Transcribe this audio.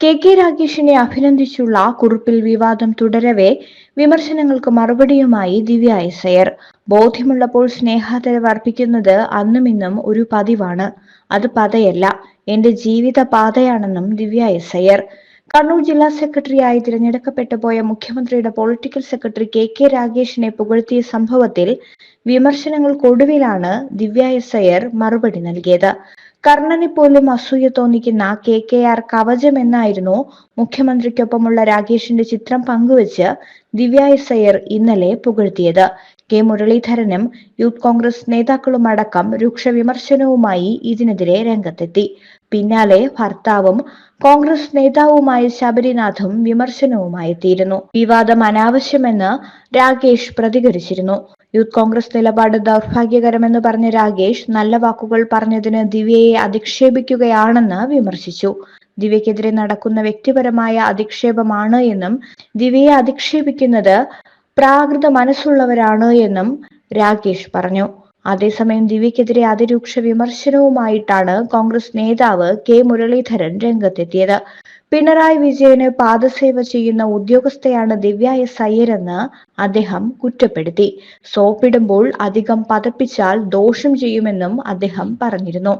K K രാഗേഷിനെ അഭിനന്ദിച്ചുള്ള കുറിപ്പിൽ വിവാദം തുടരവെ വിമർശനങ്ങൾക്ക് മറുപടിയുമായി ദിവ്യ എസ് അയ്യർ ബോധ്യമുള്ളപ്പോൾ സ്നേഹാദരവ് അർപ്പിക്കുന്നത് അന്നും ഇന്നും ഒരു പതിവാണ്. അത് പതയല്ല. എന്റെ ജീവിത പാതയാണെന്നും ദിവ്യ എസ് അയ്യർ കണ്ണൂർ ജില്ലാ സെക്രട്ടറിയായി തിരഞ്ഞെടുക്കപ്പെട്ടു പോയ മുഖ്യമന്ത്രിയുടെ പൊളിറ്റിക്കൽ സെക്രട്ടറി കെ കെ രാഗേഷിനെ പുകഴ്ത്തിയ സംഭവത്തിൽ വിമർശനങ്ങൾക്കൊടുവിലാണ് ദിവ്യ എസ് അയ്യർ മറുപടി നൽകിയത്. കർണനെ പോലും അസൂയ തോന്നിക്കുന്ന കെ കെ ആർ കവചം എന്നായിരുന്നു മുഖ്യമന്ത്രിക്കൊപ്പമുള്ള രാഗേഷിന്റെ ചിത്രം പങ്കുവച്ച് ദിവ്യ എസ് അയ്യർ ഇന്നലെ പുകഴ്ത്തിയത്. കെ മുരളീധരനും യൂത്ത് കോൺഗ്രസ് നേതാക്കളും അടക്കം രൂക്ഷ വിമർശനവുമായി ഇതിനെതിരെ രംഗത്തെത്തി. പിന്നാലെ ഭർത്താവും കോൺഗ്രസ് നേതാവുമായ ശബരിനാഥും വിമർശനവുമായി എത്തിയിരുന്നു വിവാദം അനാവശ്യമെന്ന് രാഗേഷ് പ്രതികരിച്ചിരുന്നു. യൂത്ത് കോൺഗ്രസ് നിലപാട് ദൗർഭാഗ്യകരമെന്ന് പറഞ്ഞ രാഗേഷ് നല്ല വാക്കുകൾ പറഞ്ഞതിന് ദിവ്യയെ അധിക്ഷേപിക്കുകയാണെന്ന് വിമർശിച്ചു. ദിവ്യക്കെതിരെ നടക്കുന്ന വ്യക്തിപരമായ അധിക്ഷേപമാണ് എന്നും ദിവ്യയെ അധിക്ഷേപിക്കുന്നത് പ്രാകൃത മനസ്സുള്ളവരാണ് എന്നും രാകേഷ് പറഞ്ഞു. അതേസമയം ദിവ്യക്കെതിരെ അതിരൂക്ഷ വിമർശനവുമായിട്ടാണ് കോൺഗ്രസ് നേതാവ് കെ മുരളീധരൻ രംഗത്തെത്തിയത്. പിണറായി വിജയന് പാദസേവ ചെയ്യുന്ന ഉദ്യോഗസ്ഥയാണ് ദിവ്യ എസ് അയ്യരെന്ന് അദ്ദേഹം കുറ്റപ്പെടുത്തി. സോപ്പിടുമ്പോൾ അധികം പതപ്പിച്ചാൽ ദോഷം ചെയ്യുമെന്നും അദ്ദേഹം പറഞ്ഞിരുന്നു.